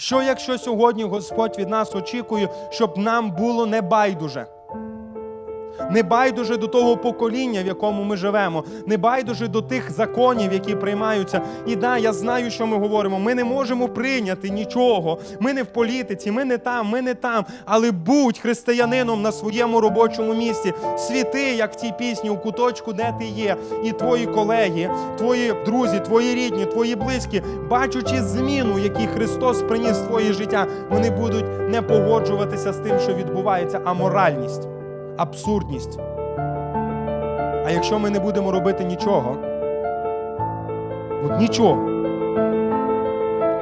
Що якщо сьогодні Господь від нас очікує, щоб нам було не байдуже? Не байдуже до того покоління, в якому ми живемо, не байдуже до тих законів, які приймаються. І да, я знаю, що ми говоримо. Ми не можемо прийняти нічого. Ми не в політиці, ми не там, ми не там. Але будь християнином на своєму робочому місці. Світи, як в цій пісні, у куточку, де ти є. І твої колеги, твої друзі, твої рідні, твої близькі, бачачи зміну, яку Христос приніс в твоє життя, вони будуть не погоджуватися з тим, що відбувається, а моральність абсурдність. А якщо ми не будемо робити нічого, от нічого,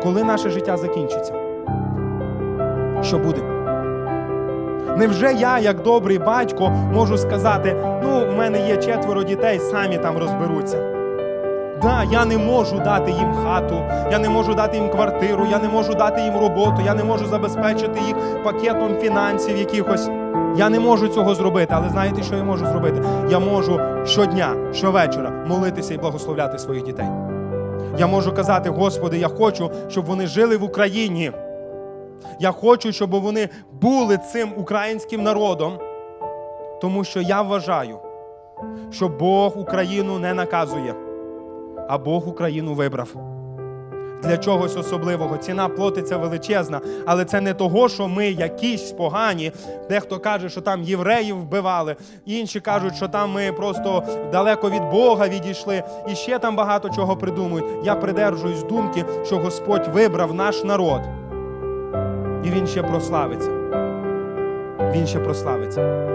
коли наше життя закінчиться, що буде? Невже я, як добрий батько, можу сказати: ну, у мене є четверо дітей, самі там розберуться. Да, я не можу дати їм хату, я не можу дати їм квартиру, я не можу дати їм роботу, я не можу забезпечити їх пакетом фінансів якихось. Я не можу цього зробити, але знаєте, що я можу зробити? Я можу щодня, щовечора молитися і благословляти своїх дітей. Я можу казати, Господи, я хочу, щоб вони жили в Україні. Я хочу, щоб вони були цим українським народом, тому що я вважаю, що Бог Україну не наказує, а Бог Україну вибрав для чогось особливого. Ціна платиться величезна, але це не того, що ми якісь погані. Дехто каже, що там євреїв вбивали, інші кажуть, що там ми просто далеко від Бога відійшли, і ще там багато чого придумують. Я придержуюсь думки, що Господь вибрав наш народ, і він ще прославиться. Він ще прославиться.